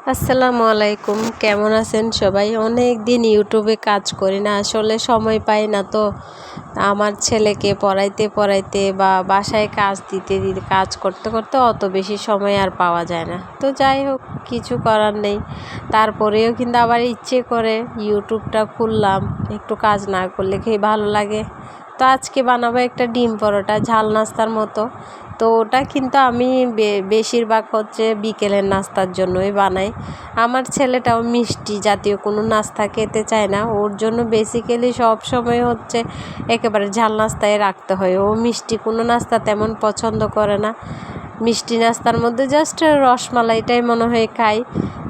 আসসালামু আলাইকুম। কেমন আছেন সবাই? অনেক দিন ইউটিউবে কাজ করি না, আসলে সময় পাই না তো। আমার ছেলেকে পড়াইতে পড়াইতে বা বাসায় কাজ দিতে দিতে, কাজ করতে করতে অত বেশি সময় আর পাওয়া যায় না। তো যাই হোক, কিছু করার নেই। তারপরেও কিন্তু আবার ইচ্ছে করে ইউটিউবটা খুললাম, একটু কাজ না করলে খেয়ে ভালো লাগে? তো আজকে বানাবো একটা ডিম পরোটা, ঝাল নাস্তার মতো। তো ওটা কিন্তু আমি বেশিরভাগ হচ্ছে বিকেলের নাস্তার জন্যই বানাই। আমার ছেলেটাও মিষ্টি জাতীয় কোনো নাস্তা খেতে চায় না। ওর জন্য বেসিক্যালি সব সময় হচ্ছে একেবারে ঝাল নাস্তায় রাখতে হয়। ও মিষ্টি কোনো নাস্তা তেমন পছন্দ করে না। মিষ্টি নাস্তার মধ্যে জাস্ট রসমালাইটাই মনে হয় খাই।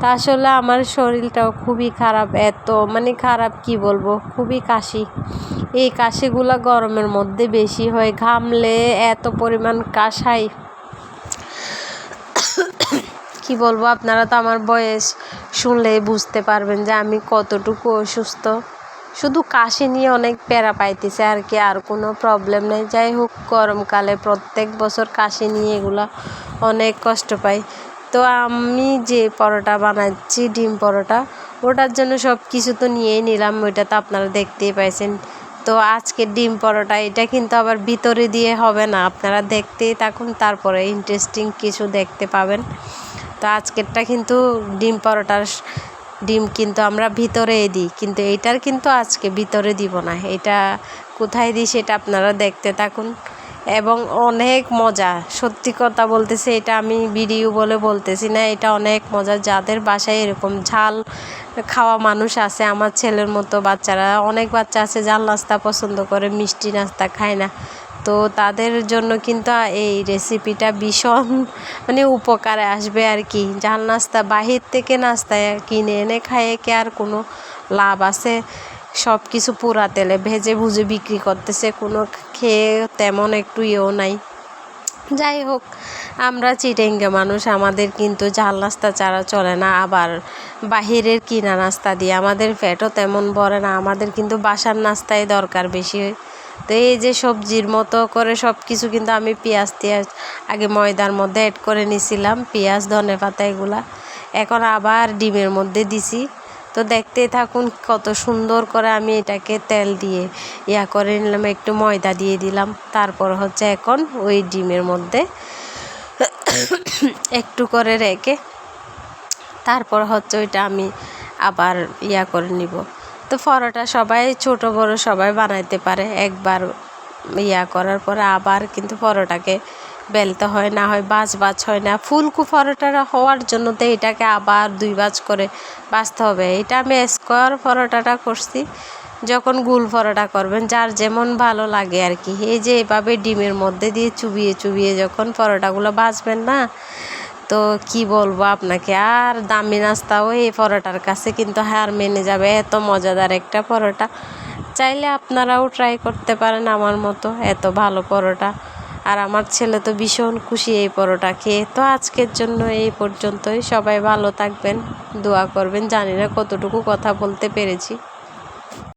তা আসলে আমার শরীরটাও খুবই খারাপ, এত মানে খারাপ কি বলব, খুবই কাশি। এই কাশিগুলো গরমের মধ্যে বেশি হয়, ঘামলে এত পরিমাণ কাশাই। কি বলব, আপনারা তো আমার বয়স শুনলেই বুঝতে পারবেন যে আমি কতটুকু অসুস্থ। শুধু কাশি নিয়ে অনেক প্যারা পাইতেছে আর কি, আর কোনো প্রবলেম নেই। যাই হোক, গরমকালে প্রত্যেক বছর কাশি নিয়ে এগুলা অনেক কষ্ট পাই। তো আমি যে পরোটা বানাচ্ছি, ডিম পরোটা, ওটার জন্য সব কিছু তো নিয়েই নিলাম, ওইটা তো আপনারা দেখতেই পাইছেন। তো আজকে ডিম পরোটা, এটা কিন্তু আবার ভিতরে দিয়ে হবে না, আপনারা দেখতেই থাকুন, তারপরে ইন্টারেস্টিং কিছু দেখতে পাবেন। তো আজকেরটা কিন্তু ডিম পরোটার ডিম কিন্তু আমরা ভিতরে দিই। কিন্তু এইটার কিন্তু আজকে ভিতরে দিব না। এটা কোথায় দিই সেটা আপনারা দেখতে থাকুন। এবং অনেক মজা। সত্যি কথা বলতেছে, এটা আমি ভিডিও বলে বলতেছি না, এটা অনেক মজা। যাদের বাসায় এরকম ঝাল খাওয়া মানুষ আছে, আমার ছেলের মতো বাচ্চারা, অনেক বাচ্চা আছে ঝাল নাস্তা পছন্দ করে, মিষ্টি নাস্তা খায় না। তো তাদের জন্য কিন্তু এই রেসিপিটা ভীষণ মানে উপকারে আসবে আর কি। ঝাল নাস্তা, বাহির থেকে নাস্তা কিনে এনে খাইয়ে কি আর কোনো লাভ আছে? সব কিছু পুরা তেলে ভেজে ভুজে বিক্রি করতেছে, কোনো খেয়ে তেমন একটু ইয়েও নাই। যাই হোক, আমরা চিটেঙ্গে মানুষ, আমাদের কিন্তু ঝাল নাস্তা ছাড়া চলে না। আবার বাহিরের কিনা নাস্তা দিয়ে আমাদের পেটও তেমন ভরে না, আমাদের কিন্তু বাসার নাস্তাই দরকার বেশি। তো এই যে সবজির মতো করে সব কিছু কিন্তু আমি পেঁয়াজ টিয়াজ আগে ময়দার মধ্যে অ্যাড করে নিছিলাম, পেঁয়াজ, ধনে পাতা এগুলা। এখন আবার ডিমের মধ্যে দিছি। তো দেখতেই থাকুন কত সুন্দর করে আমি এটাকে তেল দিয়ে ইয়া করে নিলাম, একটু ময়দা দিয়ে দিলাম। তারপর হচ্ছে এখন ওই ডিমের মধ্যে একটু করে রেখে তারপর হচ্ছে ওইটা আমি আবার ইয়া করে নিব। তো পরোটা সবাই, ছোট বড় সবাই বানাইতে পারে। একবার ইয়া করার পরে আবার কিন্তু পরোটাকে বেলতে হয়, না হয় বাজ বাজ হয় না। ফুলকু পরোটা হওয়ার জন্য তো এটাকে আবার দুই বাজ করে বাজতে হবে। এটা আমি স্কোয়ার পরোটাটা করছি। যখন গুল পরোটা করবেন, যার যেমন ভালো লাগে আর কি। এই যে এভাবে ডিমের মধ্যে দিয়ে চুবিয়ে চুবিয়ে যখন পরোটাগুলো বাজবেন না তো কি বলব আপনাকে? আর দামি নাস্তাও এই পরোটার কাছে কিন্তু হার মেনে যাবে, এত মজাদার একটা পরোটা। চাইলে আপনারাও ট্রাই করতে পারেন আমার মতো, এত ভালো পরোটা। আর আমার ছেলে তো ভীষণ খুশি এই পরোটা খেয়ে। তো আজকের জন্য এই পর্যন্তই। সবাই ভালো থাকবেন, দোয়া করবেন। জানি না কতটুকু কথা বলতে পেরেছি।